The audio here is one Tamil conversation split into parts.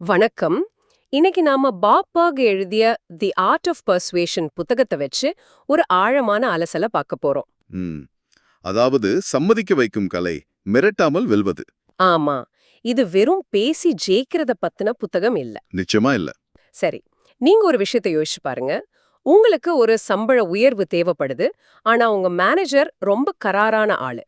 வணக்கம். இன்னைக்கு நாம பாப் பர்க் எழுதிய தி ஆர்ட் ஆஃப் பர்சுவேஷன் புத்தகத்தை வச்சு ஒரு ஆழமான அலசல பார்க்க போறோம். அதாவது சம்மதிக்க வைக்கும் கலை மிரட்டாமல் வெல்வது. ஆமா. இது வெறும் பேசி ஜெயிக்கிறத பத்தின புத்தகம் இல்ல. நிச்சயமா இல்ல. சரி. நீங்க ஒரு விஷயத்தை யோசிச்சு பாருங்க. உங்களுக்கு ஒரு சம்பள உயர்வு தேவைப்படுது. ஆனா உங்க மேனேஜர் ரொம்ப கராரான ஆளு.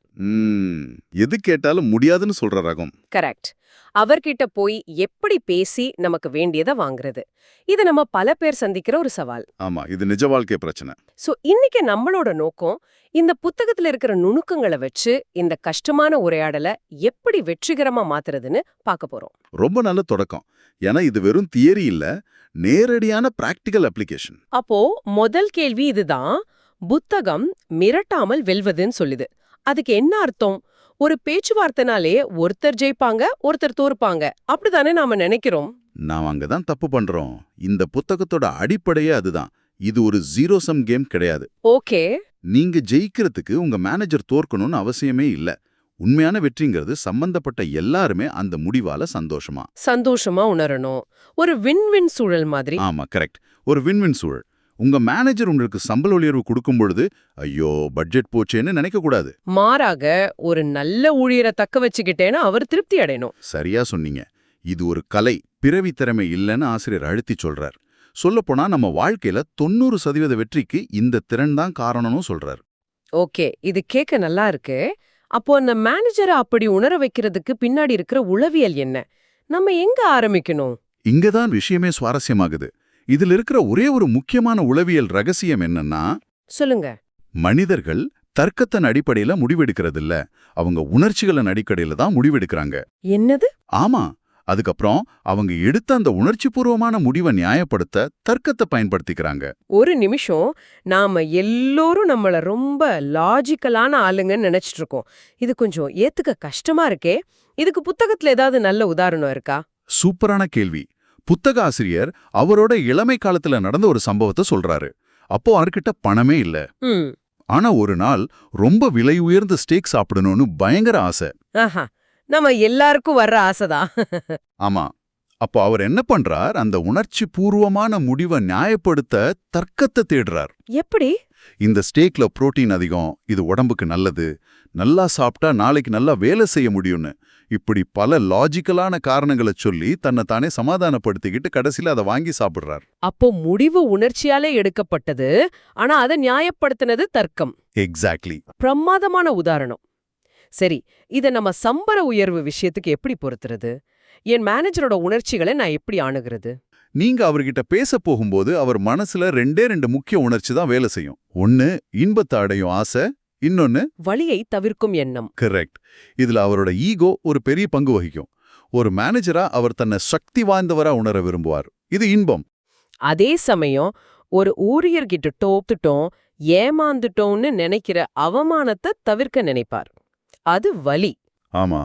எது கேட்டாலும் முடியாதுன்னு சொல்ற ரகம். கரெக்ட். அவர்கிட்ட போய் எப்படி பேசி நமக்கு வேண்டியதை வாங்குறது? இது நம்ம பல பேர் சந்திக்கிற ஒரு சவால். ஆமா இது நிஜ வாழ்க்கை பிரச்சனை. சோ இன்னைக்கு நம்மளோட நோக்கம் இந்த புத்தகத்துல இருக்கிற நுணுக்கங்களை வச்சு இந்த கஷ்டமான உரையாடலை எப்படி வெற்றிகரமா மாத்துறதுன்னு பார்க்க போறோம். ரொம்ப நல்ல தொடக்கம். ஏன்னா இது வெறும் தியரி இல்ல நேரடியான பிராக்டிக்கல் அப்ளிகேஷன். அப்போ முதல் கேள்வி இதுதான். புத்தகம் மிரட்டாமல் வெல்வதுன்னு சொல்லுது. அதுக்கு என்ன அர்த்தம்? ஒரு பேச்சுவார்த்தைனாலே ஒருத்தர் ஜெயிப்பாங்க ஒருத்தர் தோற்பாங்க. அப்படிதானே நாம நினைக்கிறோம்? நாம் அங்கதான் தப்பு பண்றோம். இந்த புத்தகத்தோட அடிப்படையே அதுதான். இது ஒரு ஜீரோ சம் கேம் கிடையாது. ஓகே. நீங்க ஜெயிக்கிறதுக்கு உங்க மேனேஜர் தோற்கணும்னு அவசியமே இல்ல. உண்மையான வெற்றிங்கிறது சம்பந்தப்பட்ட எல்லாருமே அந்த முடிவால சந்தோஷமா. சந்தோஷமா உணரணும். ஒரு வின் வின் சூழல் மாதிரி. ஆமா கரெக்ட் ஒரு வின்-வின் சூழல். உங்க மேனேஜர் உங்களுக்கு சம்பள உயர்வு கொடுக்கும் பொழுது ஐயோ பட்ஜெட் போச்சேன்னு நினைக்க கூடாது. மாறாக ஒரு நல்ல ஊழியரை தக்க வச்சுக்கிட்டேன்னு அவர் திருப்தி அடையணும். சரியா சொன்னீங்க. இது ஒரு கலை பிறவி திறமை இல்லைன்னு ஆசிரியர் அழுத்தி சொல்றார். சொல்லப்போனா நம்ம வாழ்க்கையில தொண்ணூறு சதவீத வெற்றிக்கு இந்த திறன் தான் காரணம்னு சொல்றார். ஓகே இது கேட்க நல்லா இருக்கு. அப்போ அந்த மேனேஜரை அப்படி உணர வைக்கிறதுக்கு பின்னாடி இருக்கிற உளவியல் என்ன? நம்ம எங்க ஆரம்பிக்கணும்? இங்கதான் விஷயமே சுவாரஸ்யமாகுது. இதுல இருக்கிற ஒரே ஒரு முக்கியமான உளவியல் ரகசியம் என்னன்னா சொல்லுங்க. மனிதர்கள் தர்க்கத்தின் அடிப்படையில முடிவெடுக்கிறதில்ல. அவங்க உணர்ச்சிகளின் அடிப்படையில தான் முடிவெடுக்கிறாங்க. என்னது? ஆமா. அதுக்கப்புறம் அவங்க எடுத்த அந்த உணர்ச்சிபூர்வமான முடிவை நியாயப்படுத்த தர்க்கத்தை பயன்படுத்திக்கிறாங்க. ஒரு நிமிஷம் நாம எல்லோரும் நம்மள ரொம்ப லாஜிக்கலான ஆளுங்கன்னு நினைச்சிட்டு இருக்கோம் இது கொஞ்சம் ஏத்துக்க கஷ்டமா இருக்கே. இதுக்கு புத்தகத்துல ஏதாவது நல்ல உதாரணம் இருக்கா? சூப்பரான கேள்வி. புத்தக ஆசிரியர் அவரோட இளமை காலத்துல நடந்த ஒரு சம்பவத்தை சொல்றாரு. அப்போ அவர்கிட்ட பணமே இல்ல. ஆனா ஒரு நாள் ரொம்ப விலை உயர்ந்த ஸ்டேக் சாப்பிடணும்னு பயங்கர ஆசை. நம்ம எல்லாருக்கும் வர்ற ஆசைதான் ஆமா. அப்போ அவர் என்ன பண்றார்? அந்த உணர்ச்சி பூர்வமான முடிவை நியாயப்படுத்த தர்க்கத்தை தேடுறார். எப்படி? இந்த ஸ்டேக்ல புரோட்டீன் அதிகம் இது உடம்புக்கு நல்லது. நல்லா சாப்பிட்டா நாளைக்கு நல்லா வேலை செய்ய முடியும்னு. இப்படி பல லாஜிக்கலான காரணங்களை சொல்லி தன்னை தானே சமாதானப்படுத்திக்கிட்டு கடைசியில அதை வாங்கி சாப்பிடுறார். அப்போ முடிவு உணர்ச்சியாலே எடுக்கப்பட்டது ஆனா அதை நியாயப்படுத்தினது தர்க்கம். எக்ஸாக்ட்லி பிரமாதமான உதாரணம். சரி இத நம்ம சம்பர உயர்வு விஷயத்துக்கு எப்படி பொருத்துறது? என் மேனேஜரோட உணர்ச்சிகளை நான் எப்படி அணுகிறது நீங்க அவர்கிட்ட பேச போகும்போது அவர் மனசுல ரெண்டே ரெண்டு முக்கிய உணர்ச்சி தான் வேலை செய்யும். ஒன்னு இன்பத்தை அடையும் ஆசை இன்னொன்னு வழியை தவிர்க்கும் எண்ணம். கரெக்ட் இதுல அவரோட ஈகோ ஒரு பெரிய பங்கு வகிக்கும். ஒரு மேனேஜரா அவர் தன்னை சக்தி வாய்ந்தவரா உணர விரும்புவார். இது இன்பம். அதே சமயம் ஒரு ஊழியர்கிட்ட தோத்துட்டோம் ஏமாந்துட்டோம்னு நினைக்கிற அவமானத்தை தவிர்க்க நினைப்பார். அது வலி. ஆமா.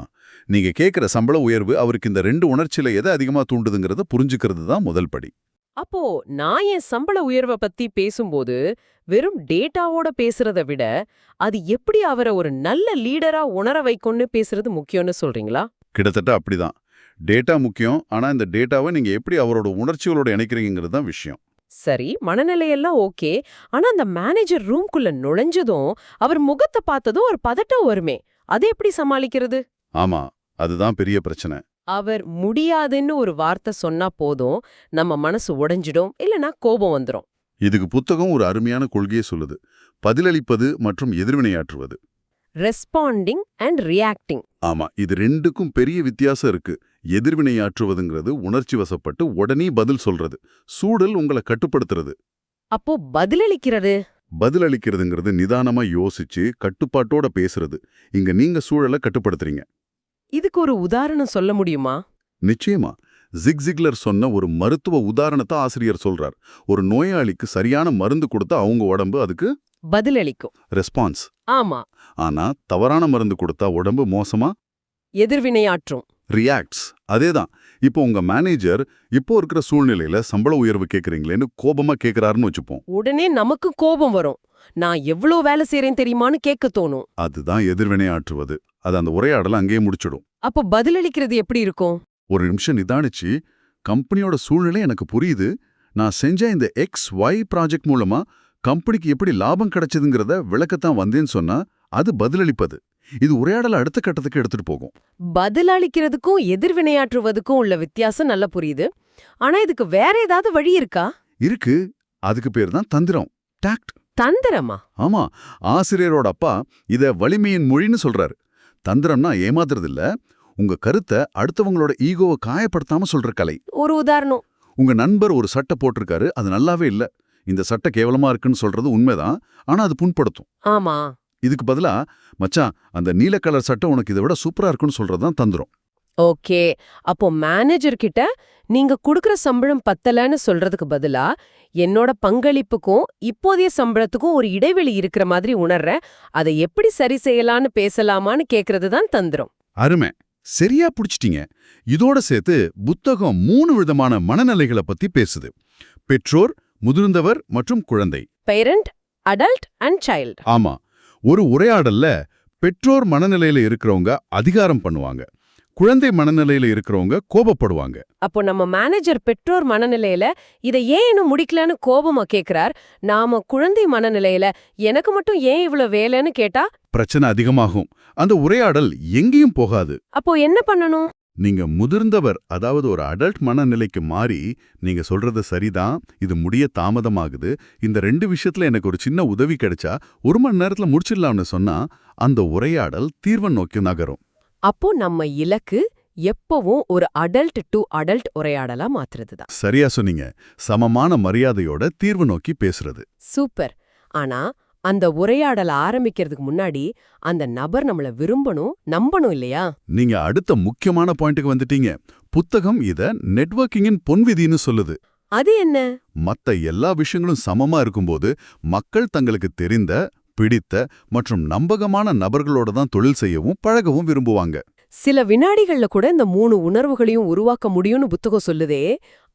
நீங்க கேக்குற சம்பள உயர்வு அவருக்கு இந்த ரெண்டு உணர்ச்சியில எதை அதிகமா தூண்டுதுங்கிறத புரிஞ்சுக்கிறது தான் முதல் படி. அப்போ நான் என் சம்பள உயர்வை பத்தி பேசும்போது வெறும் டேட்டாவோட பேசுறத விட அது எப்படி அவரை ஒரு நல்ல லீடரா உணர வைக்கும்னு பேசுறது முக்கியம்னு சொல்றீங்களா? கிட்டத்தட்ட அப்படிதான். டேட்டா முக்கியம் ஆனா இந்த டேட்டாவை நீங்க எப்படி அவரோட உணர்ச்சிகளோட இணைக்கிறீங்கிறது தான் விஷயம். சரி மனநிலையெல்லாம் ஓகே. ஆனா அந்த மேனேஜர் ரூம்குள்ள நுழைஞ்சதும் அவர் முகத்தை பார்த்ததும் ஒரு பதட்டம் வருமே. அதை எப்படி சமாளிக்கிறது? ஆமா. அதுதான் பெரிய பிரச்சனை. அவர் முடியாதுன்னு ஒரு வார்த்தை சொன்னா போதும் நம்ம மனசு உடைஞ்சிடும் இல்லனா கோபம் வந்துரும். இதுக்கு புத்தகம் ஒரு அருமையான கொள்கையை சொல்லுது. பதிலளிப்பது மற்றும் எதிர்வினையாற்றுவது. ரெஸ்பாண்டிங் அண்ட் ரியாக்டிங் ஆமா இது ரெண்டுக்கும் பெரிய வித்தியாசம் இருக்கு. எதிர்வினையாற்றுவதுங்கிறது உணர்ச்சி வசப்பட்டு உடனே பதில் சொல்றது. சூழல் உங்களை கட்டுப்படுத்துறது. அப்போ பதிலளிக்கிறது? பதிலளிக்கிறதுங்கிறது நிதானமா யோசிச்சு கட்டுப்பாட்டோட பேசுறது. இங்க நீங்க சூழலை கட்டுப்படுத்துறீங்க. இதுக்கு ஒரு உதாரணம் சொல்ல முடியுமா? நிச்சயமா. ஜிக் ஜிக்லர் சொன்ன ஒரு மருத்துவ உதாரணத்தை ஆசிரியர் சொல்றார். ஒரு நோயாளிக்கு சரியான மருந்து கொடுத்தா அவங்க உடம்பு அதுக்கு பதிலளிக்கும். ரெஸ்பான்ஸ். ஆமா. ஆனா தவறான மருந்து கொடுத்தா உடம்பு மோசமா? எதிர்வினையாற்றும். ரியாக்ட்ஸ். அதேதான். இப்போ உங்க மேனேஜர் இப்போ இருக்கிற சூழ்நிலையில சம்பள உயர்வு கேக்குறீங்களேன்னு கோபமா கேக்குறாருன்னு வச்சுப்போம். உடனே நமக்கு கோபம் வரும். நான் எவ்ளோ வேலை செய்றேன் தெரியுமான்னு கேட்க தோணும். அதுதான் எதிர்வினையாற்றுவது. அது அந்த உரையாடலை அங்கேயே முடிச்சிடும். அப்ப பதிலளிக்கிறது எப்படி இருக்கும்? ஒரு நிமிஷம் நிதானிச்சு கம்பெனியோட சூழ்நிலை எனக்கு புரியுது. நான் செஞ்ச இந்த எக்ஸ் ஒய் ப்ராஜெக்ட் மூலமா கம்பெனிக்கு எப்படி லாபம் கிடைச்சதுங்கிறத விளக்கத்தான் வந்தேன்னு சொன்னா அது பதிலளிப்பது. இது உரையாடல அடுத்த கட்டத்துக்கு எடுத்துட்டு போகும். பதிலளிக்கிறதுக்கும் எதிர்வினையாற்றுவதுக்கும் உள்ள வித்தியாசம் நல்லா புரியுது. ஆனா இதுக்கு வேற ஏதாவது வழி இருக்கா? இருக்கு. அதுக்கு பேர் தான் தந்திரம். டாக்ட் தந்திரமா? ஆமா. ஆசிரியரோட அப்பா இத வலிமையின் மொழின்னு சொல்றாரு. தந்திரம்னா ஏமாத்துறது இல்ல உங்க கருத்தை அடுத்தவங்களோட ஈகோவை காயப்படுத்தாம சொல்ற கலை. ஒரு உதாரணம். உங்க நண்பர் ஒரு சட்டை போட்டிருக்காரு அது நல்லாவே இல்ல. இந்த சட்டை கேவலமா இருக்குன்னு சொல்றது உண்மைதான் ஆனா அது புண்படுத்தும். ஆமா. இதுக்கு பதிலா மச்சான் அந்த நீல கலர் சட்டை உனக்கு இதை விட சூப்பரா இருக்குன்னு சொல்றதுதான் தந்திரம். ஓகே. அப்போ மேனேஜர் கிட்ட நீங்க குடுக்கற சம்பளம் பத்தலன்னு சொல்றதுக்கு பதிலா என்னோட பங்களிப்புக்கும் இப்போதைய சம்பளத்துக்கும் ஒரு இடைவெளி இருக்கிற மாதிரி உணர்றேன். அதை எப்படி சரி செய்யலான்னு பேசலாமான்னு கேக்குறது தான் தந்திரம். அருமை. சரியா புடிச்சிட்டீங்க. இதோட சேர்த்து புத்தகம் மூணு விதமான மனநிலைகளை பத்தி பேசுது. பெற்றோர் முதிர்ந்தவர் மற்றும் குழந்தை. பேரண்ட் அடல்ட் அண்ட் சைல்டு ஆமா. ஒரு உரையாடல்ல பெற்றோர் மனநிலையில இருக்கிறவங்க அதிகாரம் பண்ணுவாங்க. குழந்தை மனநிலையில இருக்கிறவங்க கோபப்படுவாங்க. அப்போ நம்ம மேனேஜர் பெற்றோர் மனநிலையில இதை ஏன் இன்னும் முடிக்கலன்னு கோபமா கேக்குறார்? நாம குழந்தை மனநிலையில எனக்கு மட்டும் ஏன் இவ்ளோ வேலைன்னு கேட்டா? பிரச்சனை அதிகமாகும். அந்த உரையாடல் எங்கேயும் போகாது. அப்போ என்ன பண்ணணும்? நீங்க முதிர்ந்தவர் அதாவது ஒரு அடல்ட் மனநிலைக்கு மாறி நீங்க சொல்றது சரிதான் இது முடிய தாமதமாகுது இந்த ரெண்டு விஷயத்துல எனக்கு ஒரு சின்ன உதவி கிடைச்சா ஒரு மணி நேரத்துல முடிச்சிடலாம்னு சொன்னா அந்த உரையாடல் தீர்வை நோக்கி நகரும். அப்போ நம்ம இலக்கு எப்பவும் ஒரு அடல்ட் டு அடல்ட் உரையாடலா மாத்துறது தான் சரியா சொன்னீங்க. சமமான மரியாதையோட தீர்வு நோக்கி பேசுறது. சூப்பர். ஆனா அந்த உரையாடல ஆரம்பிக்கிறதுக்கு முன்னாடி அந்த நபர் நம்மள விரும்பணும் நம்பணும் இல்லையா? நீங்க அடுத்த முக்கியமான பாயிண்ட்டுக்கு வந்துட்டீங்க. புத்தகம் இத நெட்வொர்க்கிங்கின் பொன்விதின்னு சொல்லுது. அது என்ன? மத்த எல்லா விஷயங்களும் சமமா இருக்கும்போது மக்கள் தங்களுக்கு தெரிந்த பிடித்த மற்றும் நம்பகமான நபர்களோட தான் தொழில் செய்யவும் பழகவும் விரும்புவாங்க. சில வினாடிகள்ல கூட இந்த மூணு உணர்வுகளையும் உருவாக்க முடியும்னு புத்தகம் சொல்லுதே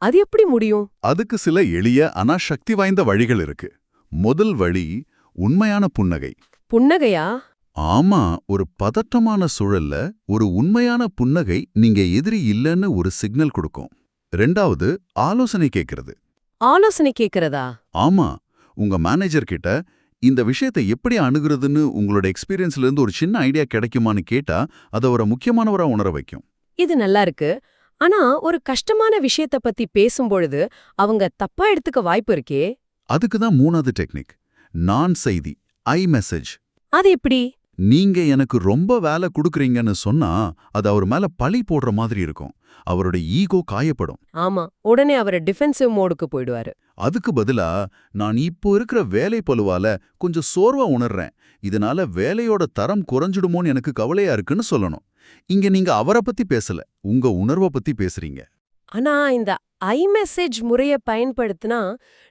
அது எப்படி முடியும்? அதுக்கு சில எளிய ஆனா சக்தி வாய்ந்த வழிகள் இருக்கு. முதல் வழி உண்மையான புன்னகை. புன்னகையா? ஆமா ஒரு பதட்டமான சூழல்ல ஒரு உண்மையான புன்னகை நீங்க எதிரி இல்லைன்னு ஒரு சிக்னல் கொடுக்கும். ரெண்டாவது ஆலோசனை கேட்கறது ஆலோசனை கேக்குறதா? ஆமா உங்க மேனேஜர் கிட்ட இந்த விஷயத்தை எப்படி அணுகுறதுன்னு உங்களோட எக்ஸ்பீரியன்ஸ்ல இருந்து ஒரு சின்ன ஐடியா கிடைக்குமான்னு கேட்டா அதை ஒரு முக்கியமானவரா உணர வைக்கும். இது நல்லா இருக்கு. ஆனா ஒரு கஷ்டமான விஷயத்த பத்தி பேசும்பொழுது அவங்க தப்பா எடுத்துக்க வாய்ப்பு இருக்கே. அதுக்கு தான் மூணாவது டெக்னிக் நான் செய்தி ஐ மெசேஜ் அது எப்படி? நீங்க எனக்கு ரொம்ப வேலை கொடுக்குறீங்கன்னு சொன்னா அது அவர் மேல பழி போடுற மாதிரி இருக்கும். அவரோட ஈகோ காயப்படும். ஆமா உடனே அவர் டிஃபென்சிவ் மோடுக்கு போயிடுவாரு. அதுக்கு பதிலா நான் இப்போ இருக்கிற வேலை பளுவால கொஞ்சம் சோர்வா உணர்றேன். இதனால வேலையோட தரம் குறைஞ்சிடுமோன்னு எனக்கு கவலையா இருக்குன்னு சொல்லணும். இங்க நீங்க அவரை பத்தி பேசல உங்க உணர்வை பத்தி பேசுறீங்க. ஆனா இந்த ஐ மெசேஜ் முறைய பயன்படுத்தினா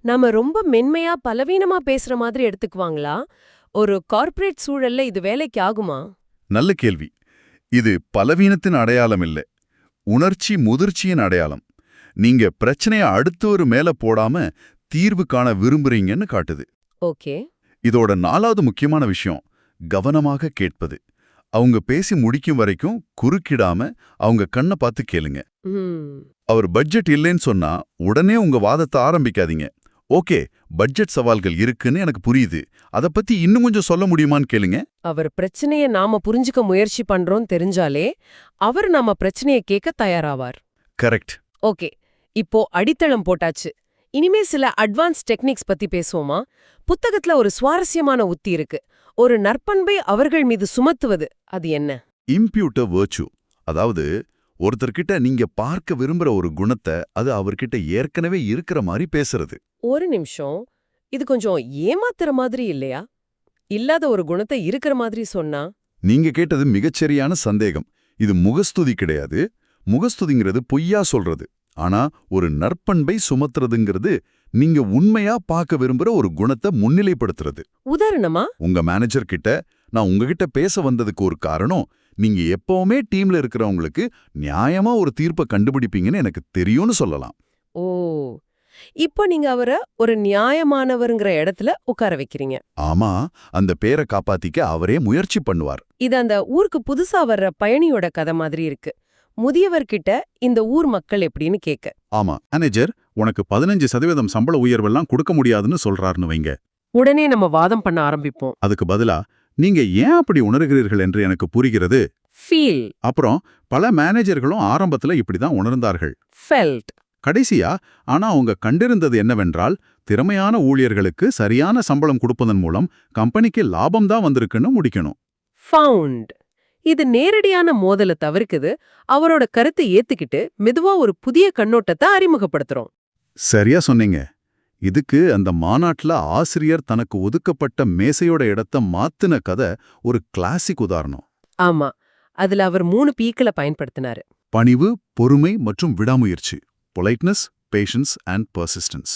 நாம ரொம்ப மென்மையா பலவீனமா பேசுற மாதிரி எடுத்துக்குவாங்களா? ஒரு கார்ப்பரேட் சூழல்ல இது வேலைக்கு ஆகுமா? நல்ல கேள்வி. இது பலவீனத்தின் அடையாளம் இல்லை. உணர்ச்சி முதிர்ச்சியின் அடையாளம். நீங்க பிரச்சனைய அடுத்தவர் மேல போடாம தீர்வு காண விரும்புறீங்கன்னு காட்டுது. ஓகே. இதோட நாலாவது முக்கியமான விஷயம் கவனமாக கேட்பது. அவங்க பேசி முடிக்கும் வரைக்கும் குறுக்கிடாம அவங்க கண்ணை பார்த்து கேளுங்க. அவர் பட்ஜெட் இல்லைன்னு சொன்னா உடனே உங்க வாதத்தை ஆரம்பிக்காதீங்க. ஓகே பட்ஜெட் சவால்கள் இருக்குன்னு எனக்கு புரியுது. அத பத்தி இன்னும் கொஞ்சம் சொல்ல முடியுமான்னு கேளுங்க. அவர் பிரச்சனைய நாம புரிஞ்சுக்க முயற்சி பண்றோம் தெரிஞ்சாலே அவர் நாம பிரச்சனைய கேட்க தயாராவார். Correct okay. இப்போ அடித்தளம் போட்டாச்சு. இனிமே சில அட்வான்ஸ் டெக்னிக்ஸ் பத்தி பேசுவோமா? புத்தகத்துல ஒரு சுவாரஸ்யமான உத்தி இருக்கு. ஒரு நற்பண்பை அவர்கள் மீது சுமத்துவது அது என்ன? இம்ப்யூட்டர் வேர்ச்சு அதாவது ஒருத்தர்கிட்ட நீங்க பார்க்க விரும்புற ஒரு குணத்தை அது அவர்கிட்ட ஏற்கனவே இருக்கிற மாதிரி பேசுறது. ஒரு நிமிஷம். இது கொஞ்சம் ஏமாத்துற மாதிரி இல்லையா? இல்லாத ஒரு குணத்தை இருக்கிற மாதிரி சொன்னா? நீங்க கேட்டது மிகச்சரியான சந்தேகம். இது முகஸ்துதி கிடையாது. முகஸ்துதிங்கிறது பொய்யா சொல்றது. ஆனா ஒரு நற்பண்பை சுமத்துறதுங்கிறது நீங்க உண்மையா பார்க்க விரும்புற ஒரு குணத்தை முன்னிலைப்படுத்துறது. உதாரணமா? உங்க மேனேஜர் கிட்ட நான் உங்ககிட்ட பேச வந்ததுக்கு ஒரு காரணம் நீங்க எப்பவுமே டீம்ல இருக்கிறவங்களுக்கு நியாயமா ஒரு தீர்ப்பை கண்டுபிடிப்பீங்கன்னு எனக்கு தெரியும்னு சொல்லலாம். ஓ! இப்போ நீங்க அவரை ஒரு நியாயமானவருங்கிற இடத்துல உட்கார வைக்கிறீங்க. ஆமா அந்த பேரை காப்பாத்திக்க அவரே முயற்சி பண்ணுவார். இது அந்த ஊருக்கு புதுசா வர்ற பயணியோட கதை மாதிரி இருக்கு. முதியவர்கிட்ட இந்த ஊர் மக்கள் எப்படின்னு கேட்க ஆமா மேனேஜர் உனக்கு பதினஞ்சு சதவீதம் சம்பள உயர்வெல்லாம் கொடுக்க முடியாதுன்னு சொல்றாருன்னு வைங்க. உடனே நம்ம வாதம் பண்ண ஆரம்பிப்போம். அதுக்கு பதிலா நீங்க ஏன் அப்படி உணர்கிறீர்கள் என்று எனக்கு புரிகிறது. ஃபீல் அப்புறம் பல மேனேஜர்களும் ஆரம்பத்துல இப்படிதான் உணர்ந்தார்கள். ஃபெல்ட் கடைசியா ஆனா அவங்க கண்டிருந்தது என்னவென்றால் திறமையான ஊழியர்களுக்கு சரியான சம்பளம் கொடுப்பதன் மூலம் கம்பெனிக்கு லாபம் தான் வந்திருக்குன்னு முடிக்கணும். ஃபவுண்ட் இது நேரடியான மோதலை தவிர்க்குது. அவரோட கருத்தை ஏத்துக்கிட்டு மெதுவா ஒரு புதிய கண்ணோட்டத்தை அறிமுகப்படுத்துறோம். சரியா சொன்னீங்க. இதுக்கு அந்த மாநாட்டுல ஆசிரியர் தனக்கு ஒதுக்கப்பட்ட மேசையோட இடத்த மாத்துன கதை ஒரு கிளாசிக் உதாரணம். ஆமா அதுல அவர் மூணு பீக்களை பயன்படுத்தினாரு. பணிவு பொறுமை மற்றும் விடாமுயற்சி பொலைட்னஸ் பேஷன்ஸ் அண்ட் பர்சிஸ்டன்ஸ்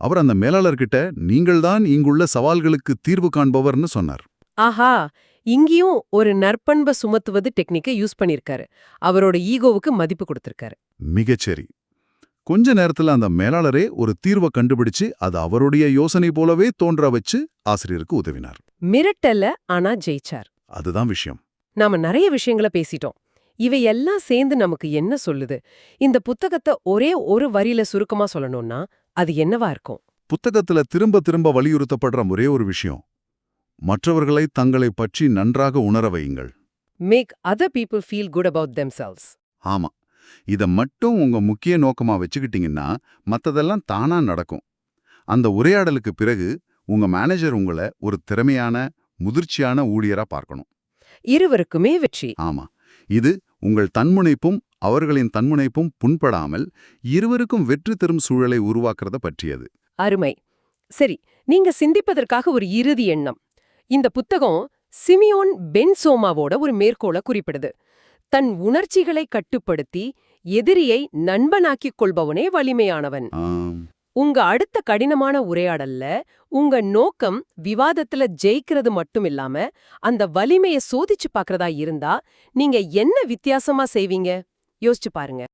அவர் அந்த மேலாளர்கிட்ட நீங்கள்தான் இங்குள்ள சவால்களுக்கு தீர்வு காண்பவர்னு சொன்னார். ஆஹா இங்கேயும் ஒரு நற்பண்பை சுமத்துவது டெக்னிக்கை யூஸ் பண்ணிருக்காரு அவரோட ஈகோவுக்கு மதிப்பு கொடுத்திருக்காரு. மிகச்சரி. கொஞ்ச நேரத்துல அந்த மேலாளரே ஒரு தீர்வை கண்டுபிடிச்சு அது அவருடைய யோசனை போலவே தோன்ற வச்சு ஆசிரியருக்கு உதவினார். மிரட்டல ஆனா ஜெயிச்சார். அதுதான் விஷயம். நாம நிறைய விஷயங்களை பேசிட்டோம். இவையெல்லாம் சேர்ந்து நமக்கு என்ன சொல்லுது? இந்த புத்தகத்தை ஒரே ஒரு வரியில சுருக்கமா சொல்லணும்னா அது என்னவா இருக்கும்? புத்தகத்துல திரும்ப திரும்ப வலியுறுத்தப்படுற ஒரே ஒரு விஷயம். மற்றவர்களை தங்களை பற்றி நன்றாக உணர வையுங்கள். Make other people feel good about themselves. ஆமா. இத மட்டும் உங்க முக்கிய நோக்கமா வச்சுக்கிட்டீங்கன்னா மத்ததெல்லாம் தானா நடக்கும். அந்த உரையாடலுக்கு பிறகு உங்க மேனேஜர் உங்களை ஒரு திறமையான முதிர்ச்சியான ஊழியரா பார்க்கணும். இருவருக்குமே வெற்றி. ஆமா. இது உங்கள் தன்முனைப்பும் அவர்களின் தன்முனைப்பும் புண்படாமல் இருவருக்கும் வெற்றி தரும் சூழலை உருவாக்குறத பற்றியது. அருமை. சரி நீங்க சிந்திப்பதற்காக ஒரு இறுதி எண்ணம். இந்த புத்தகம் சிமியோன் பென்சோமாவோட ஒரு மேற்கோளை குறிப்பிடுது. தன் உணர்ச்சிகளை கட்டுப்படுத்தி எதிரியை நண்பனாக்கிக் கொள்பவனே வலிமையானவன். உங்க அடுத்த கடினமான உரையாடல்ல உங்க நோக்கம் விவாதத்துல ஜெயிக்கிறது மட்டும் இல்லாம அந்த வலிமைய சோதிச்சு பார்க்கறதா இருந்தா நீங்க என்ன வித்தியாசமா செய்வீங்க? யோசிச்சு பாருங்க.